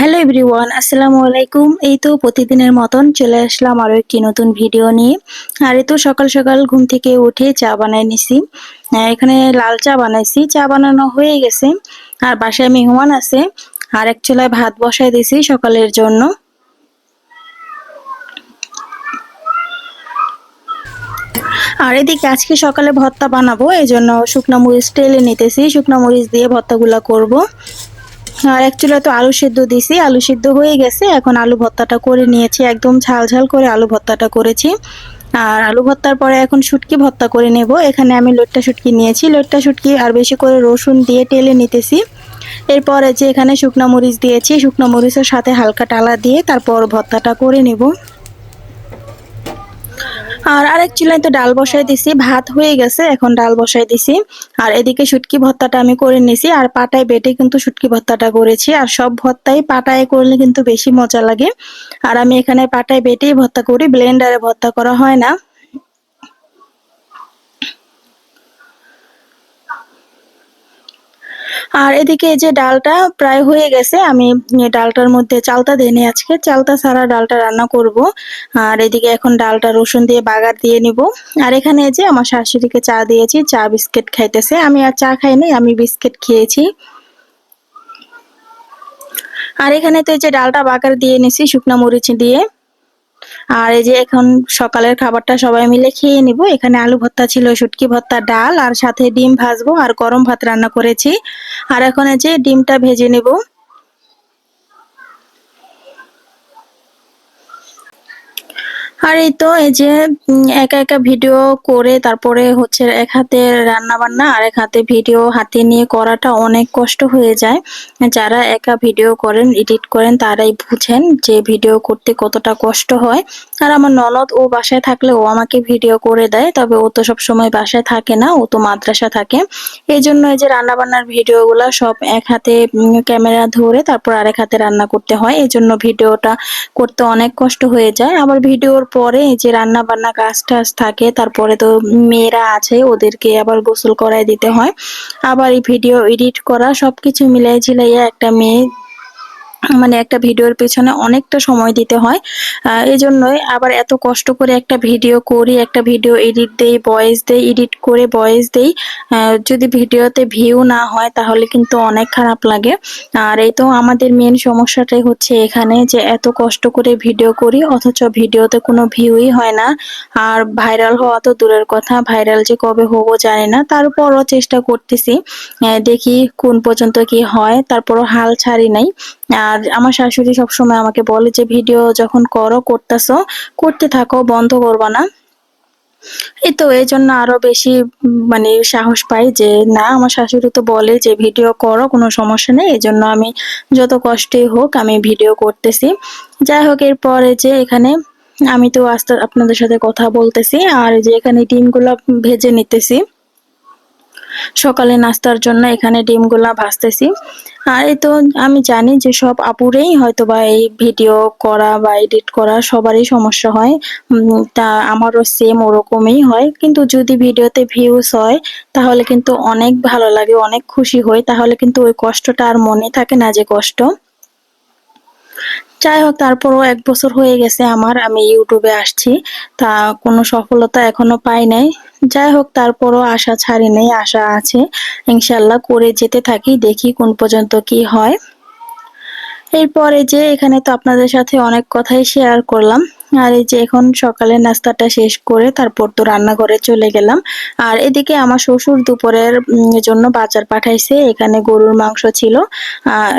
Hello everyone আসসালামু আলাইকুম এই তো প্রতিদিনের মতন চলে আসলাম আরও একটি নতুন ভিডিও নিয়ে। আর এই তো সকাল সকাল ঘুম থেকে উঠে চা বানাই নিছি। এখানে লাল চা বানাইছি। চা বানানো হয়ে গেছে। আর বাসায় মেহমান আছে। আর এক চুলায় ভাত বসাই দিছি সকালের জন্য। আর এদিকে আজকে সকালে ভর্তা বানাবো। এই জন্য শুকনো মরিচ টেলে নিতেছি। শুকনো মরিচ দিয়ে ভর্তাগুলা করব। আর অ্যাকচুয়ালি তো আলু সিদ্ধ দিছি, আলু সিদ্ধ হয়ে গেছে। এখন আলু ভর্তাটা করে নিয়েছি, একদম ঝাল ঝাল করে আলু ভর্তাটা করেছি। আর আলু ভর্তার পরে এখন শুটকি ভর্তা করে নেব। এখানে আমি লোটটা শুটকি নিয়েছি। লোটটা শুটকি আর বেশি করে রসুন দিয়ে টেলে নিতেছি। এরপরে যে এখানে শুকনো মরিচ দিয়েছি, শুকনো মরিচের সাথে হালকা টালা দিয়ে তারপর ভর্তাটা করে নেব। আর আরেক চুলায় তো ডাল বসাই দিছি, ভাত হয়ে গেছে, এখন ডাল বসাই দিছি। আর এদিকে শুটকি ভর্তাটা আমি করে নিছি, আর পাটায় বেটে কিন্তু শুটকি ভর্তাটা করেছি, আর সব ভর্তাই পাটায় করলে কিন্তু বেশি মজা লাগে। আর আমি এখানে পাটায় বেটেই ভর্তা করি, ব্লেন্ডারে ভর্তা করা হয় না। আর এদিকে যে ডালটা প্রায় হয়ে গেছে, আমি ডালটার মধ্যে চালতা দিয়ে নিই আজকে। চালতা ছাড়া ডালটা রান্না করব। আর এদিকে এখন ডালটা রসুন দিয়ে বাগার দিয়ে নিব। আর এখানে যে আমার শাশুড়িকে চা দিয়েছি, চা বিস্কিট খাইতেছে। আমি আর চা খাইনি আমি বিস্কিট খেয়েছি। আর এখানে তো এই যে ডালটা বাগার দিয়ে নিছি, শুকনো মরিচ দিয়ে। আর এই যে এখন সকালের খাবারটা সবাই মিলে খেয়ে নিব। এখানে আলু ভর্তা ছিল, শুটকি ভর্তা, ডাল, আর সাথে ডিম ভাজবো, আর গরম ভাত রান্না করেছি। আর এখন এই যে ডিমটা ভেজে নেব। আর এই তো, এই যে একা একা ভিডিও করে তারপরে হচ্ছে এক হাতে রান্না বান্না আর এক হাতে ভিডিও হাতে নিয়ে করাটা অনেক কষ্ট হয়ে যায়। যারা একা ভিডিও করেন, এডিট করেন, তারাই বুঝেন যে ভিডিও করতে কতটা কষ্ট হয়। আর আমার ননদ, ও বাসায় থাকলে ও আমাকে ভিডিও করে দেয়, তবে ও তো সব সময় বাসায় থাকে না, ও তো মাদ্রাসা থাকে। এই জন্য এই যে রান্না বান্নার ভিডিও গুলা সব এক হাতে ক্যামেরা ধরে তারপর আরেক হাতে রান্না করতে হয়। এই জন্য ভিডিওটা করতে অনেক কষ্ট হয়ে যায়। আবার ভিডিওর পরে যে রান্না বান্না কাজ টাজ থাকে, তারপরে তো মেয়েরা আছে, ওদেরকে আবার গোসল করায় দিতে হয়। আবার এই ভিডিও এডিট করা সবকিছু মিলাই ঝিলাইয়া একটা মেয়ে মানে একটা ভিডিওর পেছনে অনেকটা সময় দিতে হয়। এই জন্যই আবার এত কষ্ট করে একটা ভিডিও করি, একটা ভিডিও এডিট দেই ভয়েস দেই এডিট করে ভয়েস দেই। যদি ভিডিওতে ভিউ না হয় তাহলে কিন্তু অনেক খারাপ লাগে। আর এই তো আমাদের মেন সমস্যাটাই হচ্ছে এখানে যে এত কষ্ট করে ভিডিও করি, অথচ ভিডিওতে কোনো ভিউই হয় না। আর ভাইরাল হওয়া তো দূরের কথা ভাইরাল যে কবে হব জানি না। তারপরও চেষ্টা করতেছি দেখি কোন পর্যন্ত কি হয়, তারপরও হাল ছাড়ি নাই। আর আমার শাশুড়ি সবসময় আমাকে বলে যে, ভিডিও যখন করো, করতেছো, করতে থাকো, বন্ধ করবা না। এই তো, এই জন্য আরও বেশি মানে সাহস পাই যে, না, আমার শাশুড়ি তো বলে যে, ভিডিও করো, কোনো সমস্যা নেই। এই জন্য আমি যত কষ্টই হোক, আমি ভিডিও করতেছি। যাই হোক, এরপরে যে, এখানে আমি তো আস্তে, আপনাদের সাথে কথা বলতেছি। আর যে, এখানে ডিমগুলো ভেজে নিতেছি। সকালে নাস্তার জন্য এখানে ডিমগুলা ভাজতেছি। আর এই তো আমি জানি যে সব আপুরেই হয়তো বা এই ভিডিও করা বা এডিট করা সবারই সমস্যা হয়। তা আমারও সেম ওরকমই হয়। কিন্তু যদি ভিডিওতে ভিউজ হয়, তাহলে কিন্তু অনেক ভালো লাগে, অনেক খুশি হই। তাহলে কিন্তু ওই কষ্টটা আর মনে থাকে না যে কষ্ট। যাই হোক, তারপরও এক বছর হয়ে গেছে আমার। আমি ইউটিউবে আসছি। তা কোনো সফলতা এখনও পাই নাই। যাই হোক, তারপরও আশা ছাড়ি নেই, আশা আছে। ইনশাল্লাহ করে যেতে থাকি, দেখি কোন পর্যন্ত কি হয়। এরপরে যে এখানে তো আপনাদের সাথে অনেক কথাই শেয়ার করলাম। আর এই যে এখন সকালে নাস্তাটা শেষ করে তারপর তো রান্নাঘরে চলে গেলাম। আর এদিকে আমার শ্বশুর দুপুরের জন্য বাজার পাঠাইছে। এখানে গরুর মাংস ছিল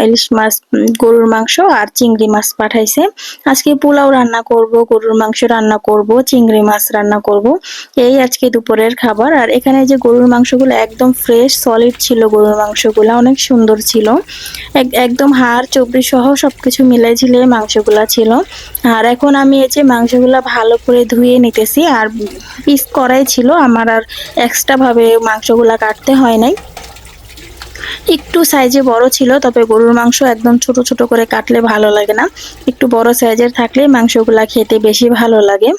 ইলিশ মাছ গরুর মাংস আর চিংড়ি মাছ পাঠাইছে। আজকে পোলাও রান্না করব, গরুর মাংস রান্না করব, চিংড়ি মাছ রান্না করব। এই আজকে দুপুরের খাবার। আর এখানে যে গরুর মাংসগুলো একদম ফ্রেশ সলিড ছিল গরুর মাংসগুলো, অনেক সুন্দর ছিল। এক- একদম হাড়, চর্বি সহ সবকিছু মিলাই ঝিলিয়ে মাংসগুলা ছিল। আর এখন আমি এই মাংসগুলা ভালো করে ধুয়ে নিতেছি আর পিস করাই ছিল, আমার আর এক্সট্রা ভাবে মাংসগুলা কাটতে হয় নাই। একটু সাইজে বড় ছিল, তবে গরুর মাংস একদম ছোট ছোট করে কাটলে ভালো লাগে না। একটু বড় সাইজের থাকলে মাংসগুলা খেতে বেশি ভালো লাগে।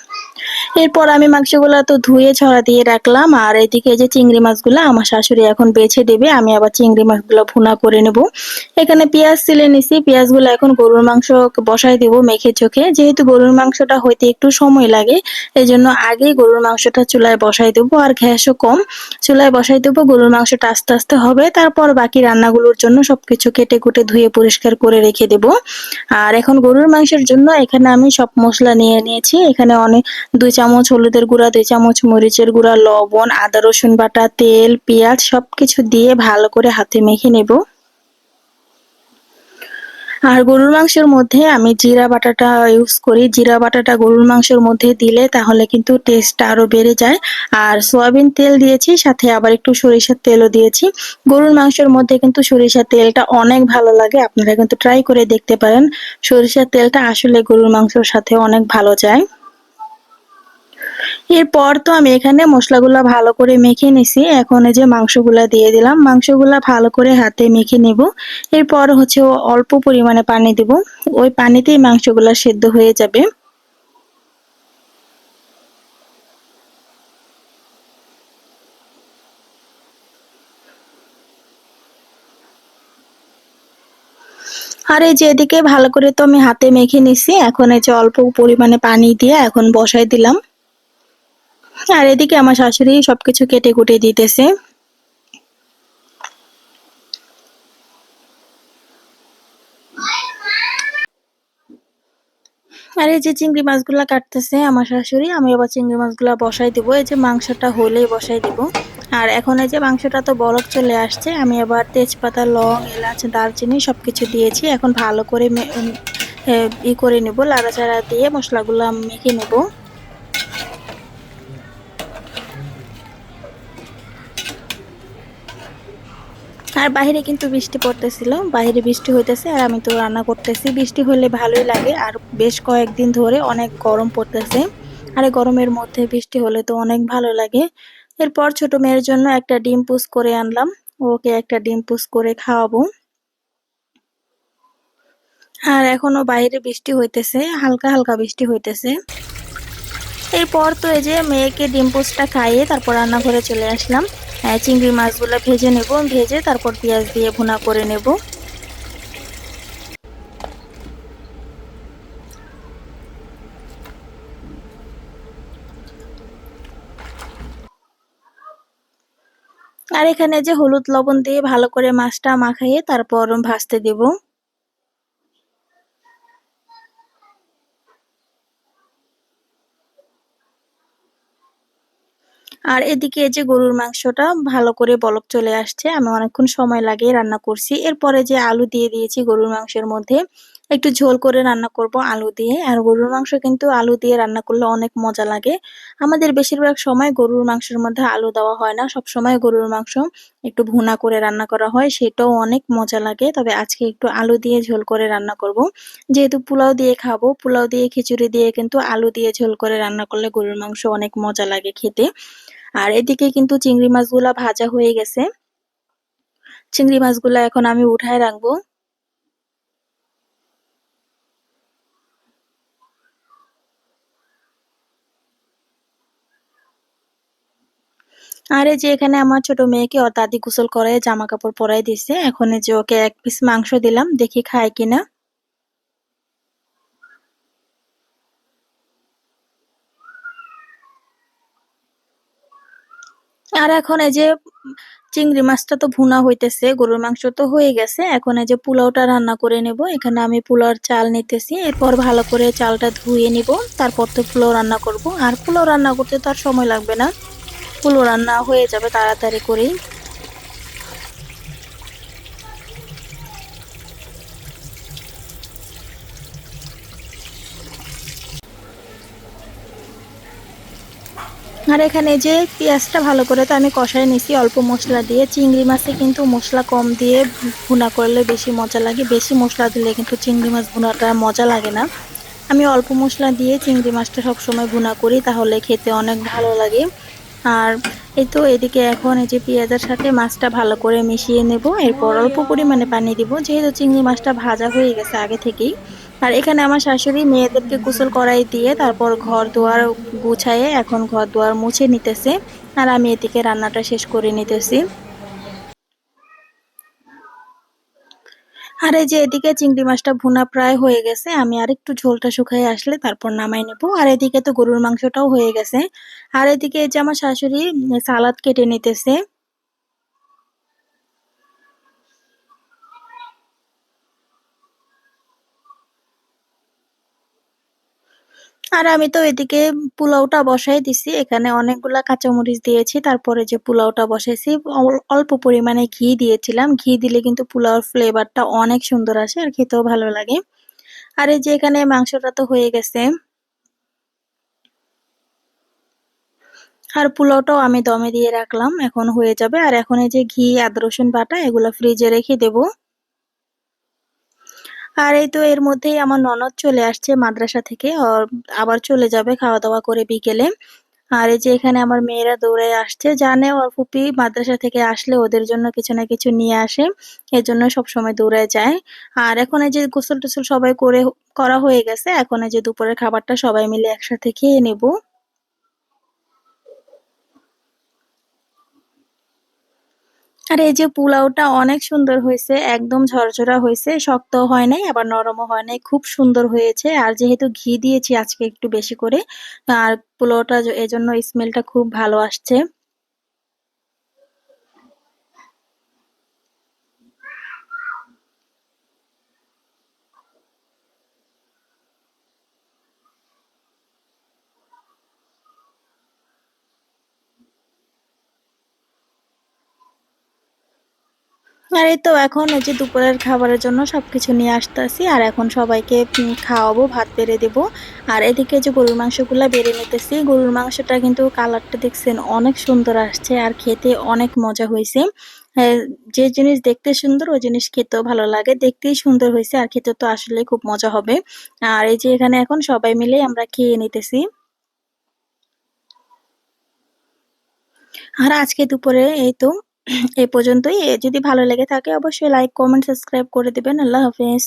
এরপর আমি মাংসগুলা তো ধুয়ে ছড়া দিয়ে রাখলাম, আর এদিকে যে চিংড়ি মাছগুলো আমার শাশুড়ি এখন বেছে দেবে, আমি আবার চিংড়ি মাছগুলো ভুনা করে নেব। এখানে পেঁয়াজ ছিলে নিছি, পেঁয়াজগুলো এখন গরুর মাংস বসাই দেব মেখে চোখে, যেহেতু গরুর মাংসটা হইতে একটু সময় লাগে এই জন্য আগেই গরুর মাংসটা চুলায় বসাই দেবো, আর গ্যাসও কম। চুলায় বসাই দেবো, গরুর মাংসটা আস্তে আস্তে হবে, তারপর বাকি রান্নাগুলোর জন্য সবকিছু কেটে কুটে ধুয়ে পরিষ্কার করে রেখে দেব। আর এখন গরুর মাংসের জন্য এখানে আমি সব মশলা নিয়ে নিয়েছি, এখানে অনেক দুই চামচ হলুদের গুঁড়া, দুই চামচ মরিচের গুঁড়া, লবণ, আদা, রসুন বাটা, তেল, পেঁয়াজ সবকিছু দিয়ে ভালো করে হাতে মেখে নেব। আর গরুর মাংসের মধ্যে আমি জিরা বাটাটা ইউজ করি। জিরা বাটাটা গরুর মাংসের মধ্যে দিলে তাহলে কিন্তু টেস্টটা আরও বেড়ে যায়। আর সয়াবিন তেল দিয়েছি, সাথে আবার একটু সরিষার তেলও দিয়েছি। গরুর মাংসের মধ্যে কিন্তু সরিষার তেলটা অনেক ভালো লাগে। আপনারা কিন্তু ট্রাই করে দেখতে পারেন। সরিষার তেলটা আসলে গরুর মাংসের সাথে অনেক ভালো যায়। এরপর তো আমি এখানে মশলাগুলা ভালো করে মেখে নিছি। এখন এই যে মাংসগুলা দিয়ে দিলাম। মাংসগুলা ভালো করে হাতে মেখে নেব। এরপর হচ্ছে অল্প পরিমাণে পানি দিব। ওই পানিতেই মাংসগুলা সেদ্ধ হয়ে যাবে। আর এই যে এদিকে ভালো করে তো আমি হাতে মেখে নিছি। এখন এই যে অল্প পরিমাণে পানি দিয়ে এখন বসাই দিলাম। আর এদিকে আমার শাশুড়ি সবকিছু কেটে কুটে দিতেছে। আর এই যে চিংড়ি মাছগুলা কাটতেছে আমার শাশুড়ি, আমি আবার চিংড়ি মাছগুলা বসাই দিব। এই যে মাংসটা হলেই বসাই দিব। আর এখন এই যে মাংসটা তো বরফ চলে আসছে, আমি আবার তেজপাতা, লং, এলাচ, দারচিনি সবকিছু দিয়েছি। এখন ভালো করে ই করে নেব, লাড়াচাড়া দিয়ে মশলাগুলো মেখে নেব। আর বাইরে কিন্তু বৃষ্টি পড়তেছিল। বাইরে বৃষ্টি হইতেছে আর আমি তো রান্না করতেছি। বৃষ্টি হলে ভালোই লাগে আর বেশ কয়েকদিন ধরে অনেক গরম পড়তেছে। আর গরমের মধ্যে বৃষ্টি হলে তো অনেক ভালো লাগে। এরপর ছোট মেয়ের জন্য একটা ডিম পুষ করে আনলাম। ওকে একটা ডিম পুষ করে খাওয়াবো। আর এখনও বাইরে বৃষ্টি হইতেছে, হালকা হালকা বৃষ্টি হইতেছে। এরপর তো এই যে মেয়েকে ডিম পোস্টটা খাইয়ে তারপর রান্নাঘরে চলে আসলাম। চিংড়ি মাছগুলো ভেজে নেব, ভেজে তারপর পেঁয়াজ দিয়ে ভুনা করে নেব। আর এখানে যে হলুদ লবণ দিয়ে ভালো করে মাছটা মাখাইয়ে তারপর ভাজতে দেবো। আর এদিকে যে গরুর মাংসটা ভালো করে বলক চলে আসছে। আমি অনেকক্ষণ সময় লাগিয়ে রান্না করছি। এরপরে যে আলু দিয়ে দিয়েছি গরুর মাংসের মধ্যে একটু ঝোল করে রান্না করব আলু দিয়ে। আর গরুর মাংস কিন্তু আলু দিয়ে রান্না করলে অনেক মজা লাগে। আমাদের বেশিরভাগ সময় গরুর মাংসের মধ্যে আলু দেওয়া হয় না। সব সময় গরুর মাংস একটু ভুনা করে রান্না করা হয়, সেটাও অনেক মজা লাগে। তবে আজকে একটু আলু দিয়ে ঝোল করে রান্না করব। যেহেতু পোলাও দিয়ে খাব, পোলাও দিয়ে, খিচুড়ি দিয়ে কিন্তু আলু দিয়ে ঝোল করে রান্না করলে গরুর মাংস অনেক মজা লাগে খেতে। আর এদিকে কিন্তু চিংড়ি মাছগুলা ভাজা হয়ে গেছে। চিংড়ি মাছগুলা এখন আমি উঠায় রাখব। আরে যে এখানে আমার ছোট মেয়েকে ওর দাদি গোসল করে জামা কাপড় পরাই দিছে, এখন যে ওকে এক পিস মাংস দিলাম, দেখি খায় কিনা। আর এখন এই যে চিংড়ি মাছটা তো ভুনা হইতেছে, গরুর মাংস তো হয়ে গেছে, এখন এই যে পোলাওটা রান্না করে নেব, এখানে আমি পোলাওর চাল নিতেছি, এরপর ভালো করে চালটা ধুয়ে নিব, তারপর তো পোলাও রান্না করব, আর পোলাও রান্না করতে তো আর সময় লাগবে না। পোলাও রান্না হয়ে যাবে তাড়াতাড়ি করেই। আর এখানে যে পেঁয়াজটা ভালো করে তো আমি কষাই নিছি, অল্প মশলা দিয়ে। চিংড়ি মাছে কিন্তু মশলা কম দিয়ে ভুনা করলে বেশি মজা লাগে। বেশি মশলা দিলে কিন্তু চিংড়ি মাছ ভুনাটা মজা লাগে না। আমি অল্প মশলা দিয়ে চিংড়ি মাছটা সবসময় ভুনা করি, তাহলে খেতে অনেক ভালো লাগে। আর এই তো এদিকে এখন এই যে পেঁয়াজের সাথে মাছটা ভালো করে মিশিয়ে নেব। এরপর অল্প পরিমাণে পানি দিব, যেহেতু চিংড়ি মাছটা ভাজা হয়ে গেছে আগে থেকেই। আর এখানে আমার শাশুড়ি মেয়েদেরকে গোসল করাই দিয়ে তারপর ঘর দুয়ার গুছায়ে এখন ঘর দুয়ার মুছে নিতেছে। আর আমি এদিকে রান্নাটা শেষ করে নিতেছি। আর এই যে এদিকে চিংড়ি মাছটা ভুনা প্রায় হয়ে গেছে, আমি আর একটু ঝোলটা শুকাই আসলে তারপর নামাই নেব। আর এদিকে তো গরুর মাংসটাও হয়ে গেছে। আর এদিকে এই যে আমার শাশুড়ি সালাদ কেটে নিতেছে। আর আমি তো এদিকে পোলাওটা বসাই দিছি। এখানে অনেকগুলা কাঁচামরিচ দিয়েছি, তারপরে যে পোলাওটা বসাইছি অল্প পরিমাণে ঘি দিয়েছিলাম। ঘি দিলে কিন্তু পোলাওর ফ্লেভারটা অনেক সুন্দর আসে আর খেতেও ভালো লাগে। আর এই যে এখানে মাংসটা তো হয়ে গেছে। আর পোলাওটাও আমি দমে দিয়ে রাখলাম, এখন হয়ে যাবে। আর এখন এই যে ঘি, আদা রসুন বাটা, এগুলো ফ্রিজে রেখে দেবো। আর এই তো এর মধ্যেই আমার ননদ চলে আসছে মাদ্রাসা থেকে। আবার চলে যাবে খাওয়া দাওয়া করে বিকেলে। আর এই যে এখানে আমার মেয়েরা দৌড়ে আসছে, জানে ওর ফুপি মাদ্রাসা থেকে আসলে ওদের জন্য কিছু না কিছু নিয়ে আসে, এর জন্য সবসময় দৌড়ে যায়। আর এখন এই যে গোসল টোসল সবাই করে করা হয়ে গেছে, এখন এই যে দুপুরের খাবারটা সবাই মিলে একসাথে খেয়ে নেব। আর এই যে পোলাওটা অনেক সুন্দর হয়েছে, একদম ঝরঝরা হয়েছে শক্ত হয় নাই, আবার নরমও হয় নাই, খুব সুন্দর হয়েছে। আর যেহেতু ঘি দিয়েছি আজকে একটু বেশি করে, আর পোলাওটা এজন্য স্মেলটা খুব ভালো আসছে। আর এই তো এখন ওই যে দুপুরের খাবারের জন্য সবকিছু নিয়ে আসতেছি, আর এখন সবাইকে খাওয়াবো, ভাত বেড়ে দেব। আর এদিকে যে গরুর মাংসগুলো বেড়ে নিতেছি, গরুর মাংসটা কিন্তু কালারটা দেখছেন অনেক সুন্দর আসছে আর খেতে অনেক মজা হয়েছে। যে জিনিস দেখতে সুন্দর, ওই জিনিস খেতেও ভালো লাগে। দেখতেই সুন্দর হয়েছে আর খেতে তো আসলে খুব মজা হবে। আর এই যে এখানে এখন সবাই মিলে আমরা খেয়ে নিতেছি। আর আজকে দুপুরে এই তো এ পর্যন্তই। যদি ভালো লেগে থাকে অবশ্যই লাইক কমেন্ট সাবস্ক্রাইব করে দিবেন। আল্লাহ হাফেজ।